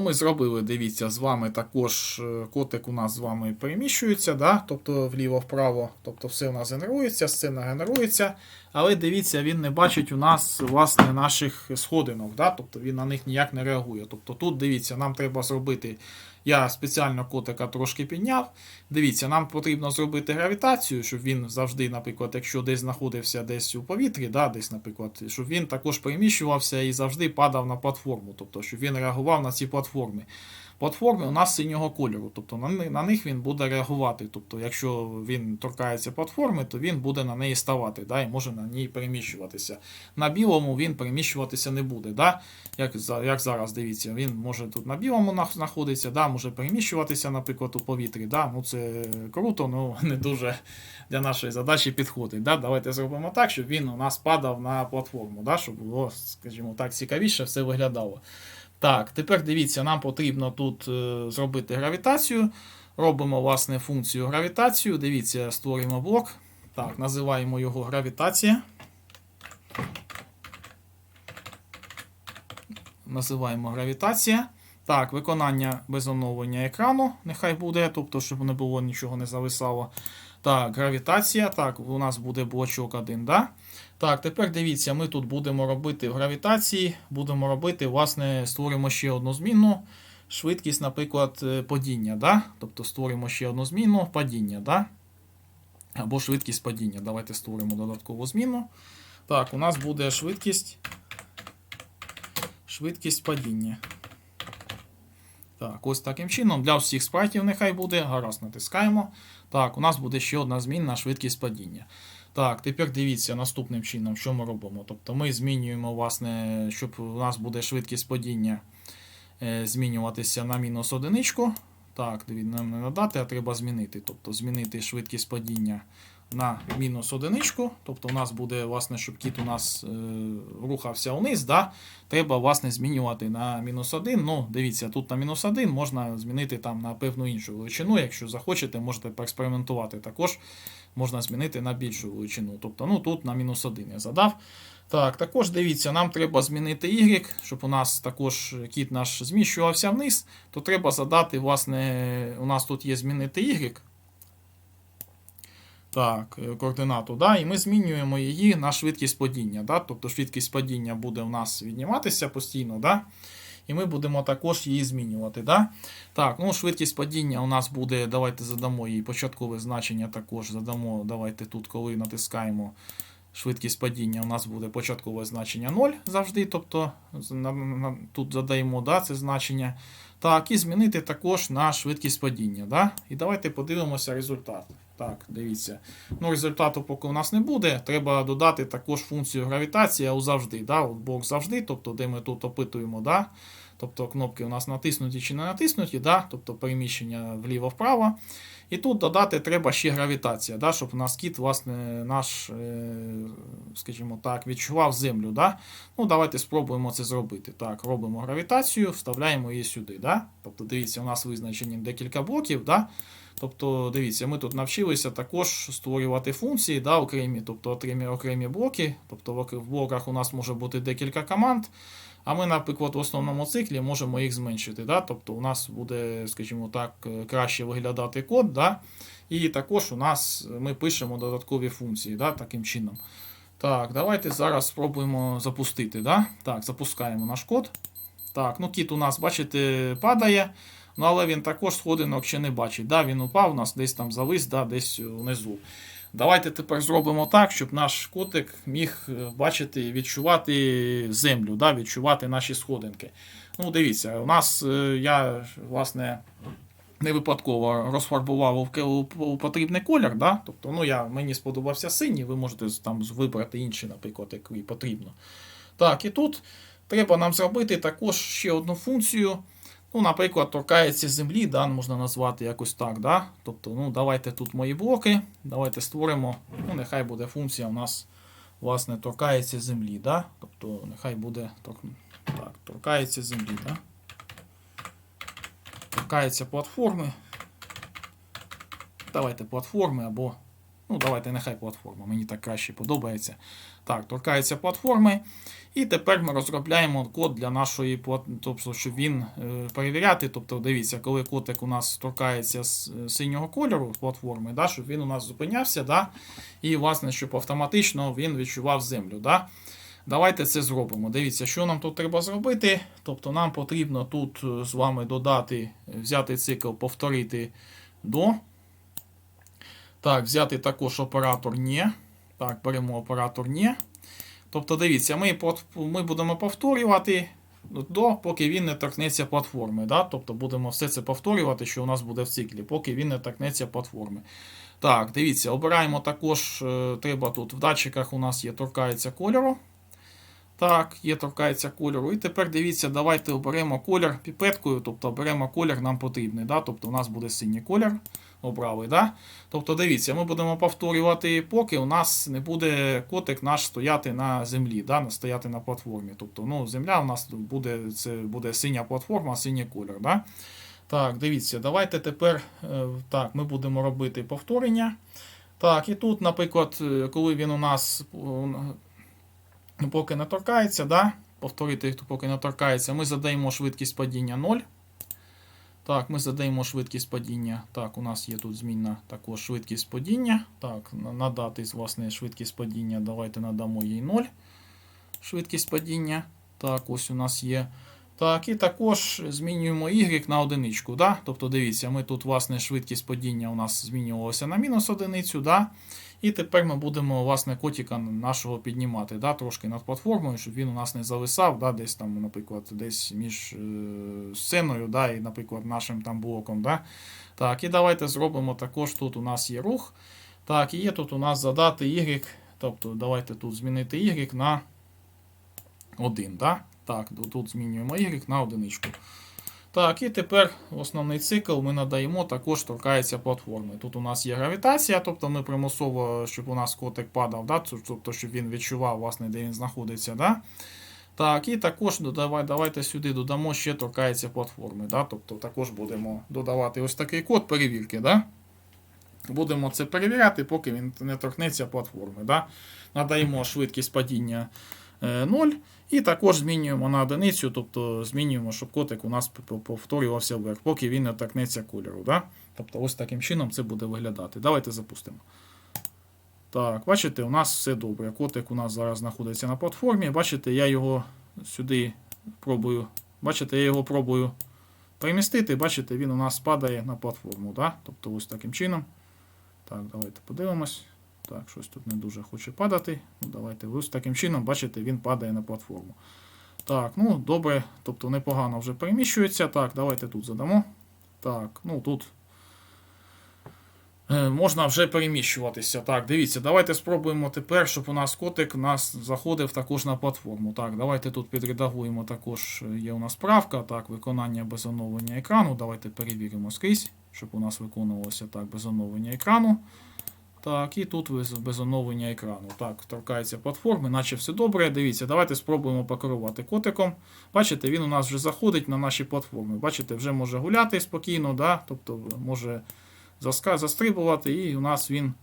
Ми зробили, дивіться, з вами також е, котик у нас з вами переміщується, да? тобто вліво-вправо, тобто все у нас генерується, сцена генерується. Але дивіться, він не бачить у нас власне наших сходинок, да? тобто він на них ніяк не реагує. Тобто тут дивіться, нам треба зробити. Я спеціально котика трошки підняв. Дивіться, нам потрібно зробити гравітацію, щоб він завжди, наприклад, якщо десь знаходився десь у повітрі, да, десь, наприклад, щоб він також переміщувався і завжди падав на платформу, тобто, щоб він реагував на ці платформи. Платформи у нас синього кольору, тобто на, них він буде реагувати. Тобто, якщо він торкається платформи, то він буде на неї ставати, да, і може на ній переміщуватися. На білому він переміщуватися не буде. Да? Як, як зараз дивіться, він може тут на білому нах- знаходитися, да, може переміщуватися, наприклад, у повітрі. Да? Ну, це круто, ну не дуже для нашої задачі підходить. Да? Давайте зробимо так, щоб він у нас падав на платформу, да? щоб було, скажімо так, цікавіше все виглядало. Так, тепер дивіться, нам потрібно тут е, зробити гравітацію. Робимо власне функцію гравітацію. Дивіться, створюємо блок. Так, називаємо його гравітація. Називаємо гравітація. Так, виконання без оновлення екрану. Нехай буде, тобто, щоб не було нічого не зависало. Так, гравітація. Так, у нас буде блочок один, да? Так, тепер дивіться, ми тут будемо робити в гравітації, будемо робити, власне, створимо ще одну змінну. Швидкість, наприклад, е, падіння. Да? Тобто створимо ще одну зміну падіння. Да? Або швидкість падіння. Давайте створимо додаткову зміну. Так, у нас буде швидкість. Швидкість падіння. Так, ось таким чином. Для всіх спрайтів нехай буде. Гаразд, натискаємо. Так, у нас буде ще одна змінна швидкість падіння. Так, тепер дивіться наступним чином, що ми робимо. Тобто ми змінюємо, власне, щоб у нас буде швидкість падіння е, змінюватися на мінус одиничку. Так, нам не надати, а треба змінити. Тобто змінити швидкість падіння на мінус одиничку. Тобто у нас буде, власне, щоб кіт у нас е, рухався вниз, да? треба власне, змінювати на мінус 1. Ну, дивіться, тут на мінус 1 можна змінити там на певну іншу величину. Якщо захочете, можете поекспериментувати. Також можна змінити на більшу величину. Тобто, ну тут на мінус 1 я задав. Так, також дивіться, нам треба змінити Y, щоб у нас також кіт наш зміщувався вниз, то треба задати, власне, у нас тут є змінити Y. Так, е, координату, да, і ми змінюємо її на швидкість падіння. Да? Тобто швидкість падіння буде у нас відніматися постійно, да? і ми будемо також її змінювати. Да? Так, ну швидкість падіння у нас буде, давайте задамо їй початкове значення також. Задамо, давайте тут, коли натискаємо швидкість падіння, у нас буде початкове значення 0 завжди. Тобто тут задаємо да, це значення. Так, і змінити також на швидкість падіння. Да? І давайте подивимося результат. Так, дивіться. Ну, результату поки у нас не буде. Треба додати також функцію гравітації, а у завжди. Да? От бок завжди, тобто, де ми тут опитуємо, да? тобто кнопки у нас натиснуті чи не натиснуті, да? тобто переміщення вліво-вправо. І тут додати треба ще гравітація, да? щоб у нас кіт, власне, наш, е, скажімо так, відчував землю. Да? Ну, давайте спробуємо це зробити. Так, робимо гравітацію, вставляємо її сюди. Да? Тобто, дивіться, у нас визначені декілька блоків. Да? Тобто, дивіться, ми тут навчилися також створювати функції, да, окремі, тобто окремі, окремі блоки. Тобто в блоках у нас може бути декілька команд. А ми, наприклад, в основному циклі можемо їх зменшити. Да? Тобто у нас буде, скажімо так, е, краще виглядати код. Да? І також у нас ми пишемо додаткові функції да? таким чином. Так, давайте зараз спробуємо запустити. Да? Так, запускаємо наш код. Так, ну кіт у нас, бачите, падає. Ну, але він також сходинок ще не бачить. Да, він упав у нас десь там завис, да, десь внизу. Давайте тепер зробимо так, щоб наш котик міг е, бачити відчувати землю, да, відчувати наші сходинки. Ну, дивіться, у нас е, я власне не випадково розфарбував у, потрібний колір. Да? Тобто, ну, я, мені сподобався синій, ви можете там вибрати інший, наприклад, який потрібно. Так, і тут треба нам зробити також ще одну функцію. Ну, наприклад, торкається землі, да, можна назвати якось так. Да? Тобто, ну, давайте тут мої блоки. Давайте створимо. Ну, нехай буде функція у нас, власне, торкається землі. Да? Тобто, нехай буде так, торкається землі. Да? Торкається платформи. Давайте платформи або Ну, давайте нехай платформа, мені так краще подобається. Так, торкається платформи. І тепер ми розробляємо код для нашої тобто, щоб він е, перевіряти. Тобто, дивіться, коли котик у нас торкається з синього кольору платформи, да, щоб він у нас зупинявся, да, і, власне, щоб автоматично він відчував землю. Да. Давайте це зробимо. Дивіться, що нам тут треба зробити. Тобто нам потрібно тут е, з вами додати, взяти цикл, повторити до. Так, взяти також оператор «не». Так, беремо оператор «не». Тобто, дивіться, ми, ми будемо повторювати до, поки він не торкнеться платформи. Да? Тобто будемо все це повторювати, що у нас буде в циклі, поки він не торкнеться платформи. Так, дивіться, обираємо також, е, треба тут в датчиках у нас є торкається кольору. Так, є торкається кольору. І тепер дивіться, давайте оберемо колір піпеткою, тобто оберемо колір нам потрібний. Да? Тобто у нас буде синій колір. Обрали, да? Тобто дивіться, ми будемо повторювати, поки у нас не буде котик наш стояти на землі, да? стояти на платформі. Тобто, ну, земля у нас буде, це буде синя платформа, синій колір. Да? Так, дивіться, давайте тепер е, так, ми будемо робити повторення. Так, і тут, наприклад, е, коли він у нас поки не торкається, да? повторити, поки не торкається, ми задаємо швидкість падіння 0. Так, ми задаємо швидкість падіння. Так, у нас є тут змінна також швидкість падіння. Так, надати власне швидкість падіння. Давайте надамо їй 0. Швидкість падіння. Так, ось у нас є. Так, і також змінюємо y на одиничку. Да? Тобто, дивіться, ми тут, власне, швидкість падіння у нас змінювалася на мінус одиницю. Да? І тепер ми будемо власне котика нашого піднімати да, трошки над платформою, щоб він у нас не зависав, да, десь там, наприклад, десь між е, сценою да, і, наприклад, нашим там блоком. Да. Так, і давайте зробимо також тут у нас є рух. Так, і є тут у нас задати Y. Тобто давайте тут змінити Y на 1. Да? Так, тут змінюємо Y на одиничку. Так, і тепер основний цикл ми надаємо, також торкається платформи. Тут у нас є гравітація, тобто ми примусово, щоб у нас котик падав, да? тобто, щоб він відчував, власне, де він знаходиться. Да? Так, і також додавай, давайте сюди додамо ще торкається платформи. Да? Тобто також будемо додавати ось такий код перевірки. Да? Будемо це перевіряти, поки він не торкнеться платформи. Да? Надаємо швидкість падіння 0. І також змінюємо на одиницю, тобто змінюємо, щоб котик у нас повторювався вверх, поки він не торкнеться кольору. Да? Тобто ось таким чином це буде виглядати. Давайте запустимо. Так, бачите, у нас все добре. Котик у нас зараз знаходиться на платформі. Бачите, я його сюди пробую. Бачите, я його пробую перемістити. Бачите, він у нас падає на платформу. Да? Тобто ось таким чином. Так, давайте подивимось. Так, щось тут не дуже хоче падати. Ну, давайте ось таким чином, бачите, він падає на платформу. Так, ну добре, тобто непогано вже переміщується. Так, давайте тут задамо. Так, ну тут е, можна вже переміщуватися. Так, дивіться, давайте спробуємо тепер, щоб у нас котик нас заходив також на платформу. Так, давайте тут підредагуємо також, е, є у нас правка, так, виконання без оновлення екрану. Давайте перевіримо скрізь, щоб у нас виконувалося так без оновлення екрану. Так, і тут без, без оновлення екрану. Так, торкається платформи, наче все добре. Дивіться, давайте спробуємо покерувати котиком. Бачите, він у нас вже заходить на наші платформи. Бачите, вже може гуляти спокійно, да? тобто може застрибувати, і у нас він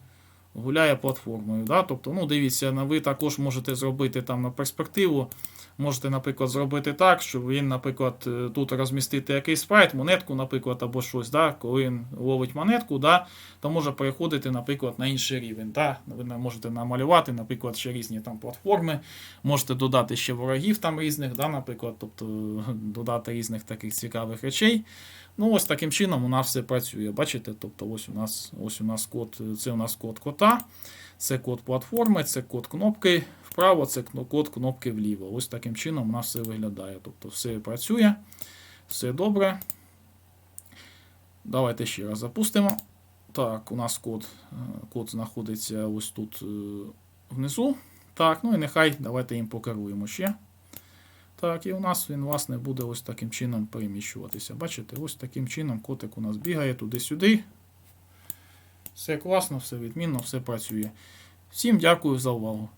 гуляє платформою. Да? Тобто, ну, дивіться, ви також можете зробити там на перспективу. Можете, наприклад, зробити так, щоб він, наприклад, е, тут розмістити якийсь спрайт, монетку, наприклад, або щось. Да? Коли він ловить монетку, да? то може переходити, наприклад, на інший рівень. Да? Ви можете намалювати, наприклад, ще різні там платформи, можете додати ще ворогів там різних, да? наприклад, тобто додати різних таких цікавих речей. Ну, ось таким чином у нас все працює. Бачите? Тобто, ось у нас, ось у нас код, це у нас код кота, це код платформи, це код кнопки вправо, це код кнопки вліво. Ось таким чином у нас все виглядає. Тобто все працює, все добре. Давайте ще раз запустимо. Так, у нас код, е, код знаходиться ось тут е, внизу. Так, ну і нехай давайте їм покеруємо ще. Так, і у нас він, власне, буде ось таким чином переміщуватися. Бачите, ось таким чином котик у нас бігає туди-сюди. Все класно, все відмінно, все працює. Всім дякую за увагу.